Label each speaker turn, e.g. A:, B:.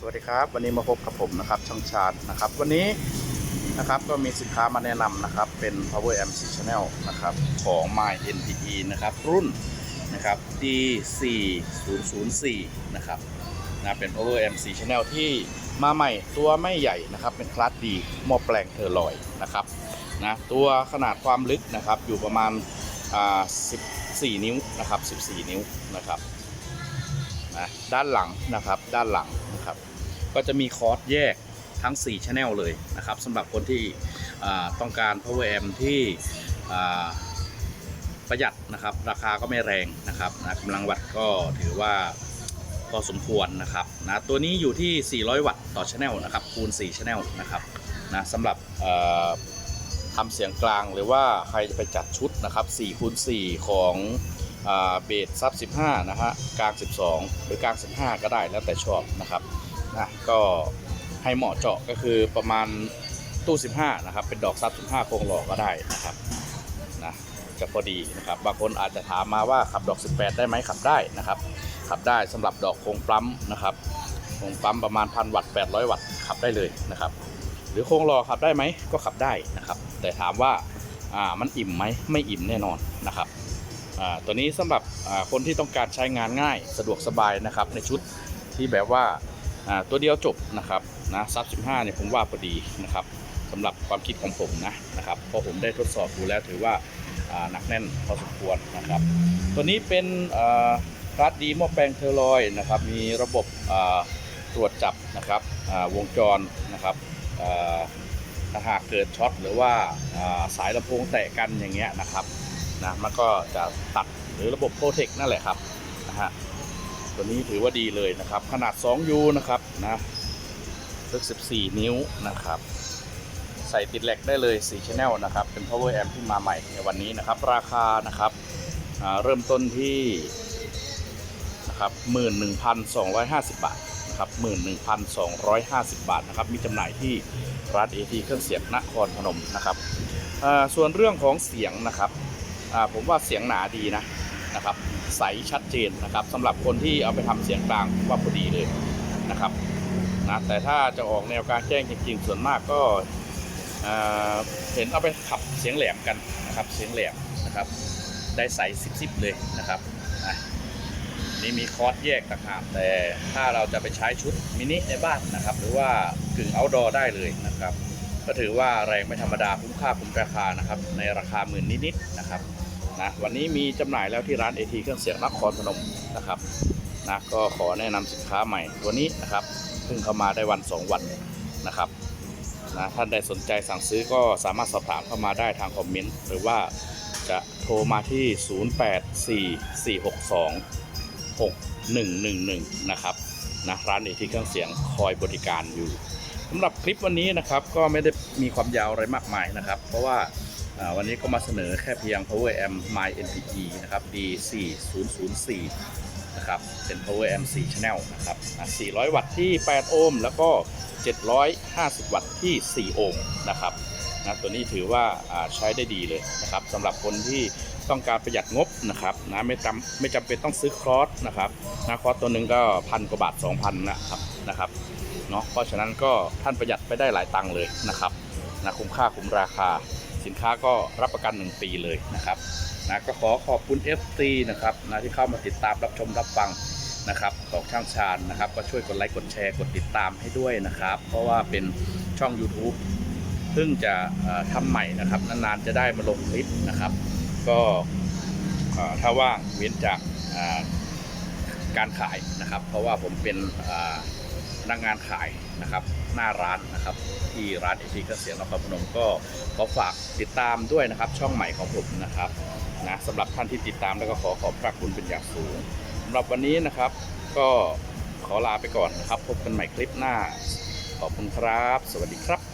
A: สวัสดีครับ วันนี้มาพบกับผมนะครับช่างชาญนะครับ วันนี้นะครับก็มีสินค้ามาแนะนำนะครับ เป็น Power MC Channel นะครับของ My NPE นะครับ รุ่นนะครับ D4004 นะครับนะเป็น Power MC Channel ที่มาใหม่ตัวไม่ใหญ่นะครับ เป็นคลาสดีหม้อแปลงเทอร์ลอยนะครับนะตัวขนาดความลึกนะครับอยู่ประมาณอ่า14 นิ้วนะครับ 14 นิ้วนะครับนะด้านหลังนะครับด้านหลังนะครับ ก็จะมีคอร์สแยกทั้ง4 Channel เลยนะครับสำหรับคนที่ต้องการ Power Amp ที่ประหยัดนะครับ ราคาก็ไม่แรงนะครับนะกำลังวัตต์ก็ถือว่าพอสมควรนะครับนะตัวนี้อยู่ที่ 400 วัตต์ต่อ Channel นะครับคูณ 4 Channel นะครับนะสำหรับทำเสียงกลางหรือว่าใครจะไปจัดชุดนะครับ4คูณ4ของเบสซับ 15 นะฮะกลาง 12 หรือกลาง 15 ก็ได้แล้วแต่ชอบนะครับ นะก็ให้เหมาะเจาะก็คือประมาณตู้ 15 นะครับ เป็นดอกซับ 15 โครงหล่อก็ได้นะครับนะจะพอดีนะครับ บางคนอาจจะถามมาว่าขับดอก 18 ได้ไหมขับได้นะครับ ขับได้สำหรับดอกโครงปั๊มนะครับโครงปั๊มประมาณพันวัตต์800 วัตต์ขับได้เลยนะครับ หรือโครงหล่อขับได้ไหมก็ขับได้นะครับ แต่ถามว่าอ่ามันอิ่มไหมไม่อิ่มแน่นอนนะครับอ่าตัวนี้สำหรับอ่าคนที่ต้องการใช้งานง่ายสะดวกสบายนะครับในชุดที่แบบว่า ตัวเดียวจบนะครับนะซับ15เนี่ยผมว่าพอดีนะครับสำหรับความคิดของผมนะนะครับเพราะผมได้ทดสอบดูแล้วถือว่าหนักแน่นพอสมควรนะครับ ตัวนี้เป็นรัดดีหม้อแปลงเทอร์ลอยนะครับมีระบบตรวจจับนะครับวงจรนะครับถ้าหากเกิดช็อตหรือว่าอ่าสายลำโพงแตะกันอย่างเงี้ยนะครับนะมันก็จะตัดหรือระบบโปรเทคนั่นแหละครับนะฮะ ตัวนี้ถือว่าดีเลยนะครับ ขนาด 2U นะครับนะลึก 14 นิ้วนะครับ ใส่ติดแหลกได้เลย4 Channel นะครับ เป็น Power Amp ที่มาใหม่ในวันนี้นะครับ ราคานะครับเริ่มต้นที่นะครับ11,250 บาทนะครับ11,250 บาทนะครับ มีจำหน่ายที่ร้านเอทีเครื่องเสียงนครพนมนะครับส่วนเรื่องของเสียงนะครับผมว่าเสียงหนาดีนะ นะครับ ใสชัดเจนนะครับสำหรับคนที่เอาไปทำเสียงกลางว่าพอดีเลยนะครับนะแต่ถ้าจะออกแนวการแจ้งจริงๆส่วนมากก็เห็นเอาไปขับเสียงแหลมกันนะครับ เสียงแหลมนะครับ ได้ใสซิบๆเลยนะครับนะนี่มีคอร์สแยกต่างหากแต่ถ้าเราจะไปใช้ชุดมินิในบ้านนะครับ หรือว่ากึ่งเอาท์ดอร์ได้เลยนะครับ ก็ถือว่าแรงไม่ธรรมดาคุ้มค่าคุ้มราคานะครับ ในราคาหมื่นนิดๆนะครับ นะวันนี้มีจำหน่ายแล้วที่ร้านเอทีเครื่องเสียงนครพนมนะครับนะก็ขอแนะนำสินค้าใหม่ตัวนี้นะครับเพิ่งเข้ามาได้วัน 2 วันนะครับนะท่านใดสนใจสั่งซื้อก็สามารถสอบถามเข้ามาได้ทางคอมเมนต์หรือว่าจะโทรมาที่ 0844626111 นะครับนะร้านเอทีเครื่องเสียงคอยบริการอยู่สำหรับคลิปวันนี้นะครับก็ไม่ได้มีความยาวอะไรมากมายนะครับ เพราะว่า วันนี้ก็มาเสนอแค่เพียง Power Amp My NPE นะครับ D4004 นะครับเป็น Power Amp 4 Channel นะครับอะ400 วัตต์ที่ 8 โอห์มแล้วก็ 750 วัตต์ที่ 4 โอห์มนะครับนะตัวนี้ถือว่าใช้ได้ดีเลยนะครับสำหรับคนที่ต้องการประหยัดงบนะครับนะไม่จำไม่จำเป็นต้องซื้อคอรอสนะครับนะครอสตัวหนึ่งก็พันกว่าบาท 2,000นะครับนะครับเนาะเพราะฉะนั้นก็ท่านประหยัดไปได้หลายตังค์เลยนะครับนะคุ้มค่าคุ้มราคา สินค้าก็รับประกัน 1 ปีเลยนะครับนะก็ขอขอบคุณ FT นะครับนะที่เข้ามาติดตามรับชมรับฟังนะครับของช่างชาญนะครับ ก็ช่วยกดไลค์กดแชร์กดติดตามให้ด้วยนะครับ เพราะว่าเป็นช่อง YouTube เพิ่งจะเอ่อทำใหม่นะครับนานๆจะได้มาลงคลิปนะครับ ก็ถ้าว่างเว้นจากการขายนะครับ เพราะว่าผมเป็นพนักงานขาย นะครับหน้าร้านนะครับที่ร้านเอทีเครื่องเสียงนครพนมก็ขอฝากติดตามด้วยนะครับช่องใหม่ของผมนะครับนะสำหรับท่านที่ติดตามแล้วก็ขอขอบพระคุณเป็นอย่างสูงสำหรับวันนี้นะครับก็ขอลาไปก่อนนะครับ พบกันใหม่คลิปหน้า ขอบคุณครับ สวัสดีครับ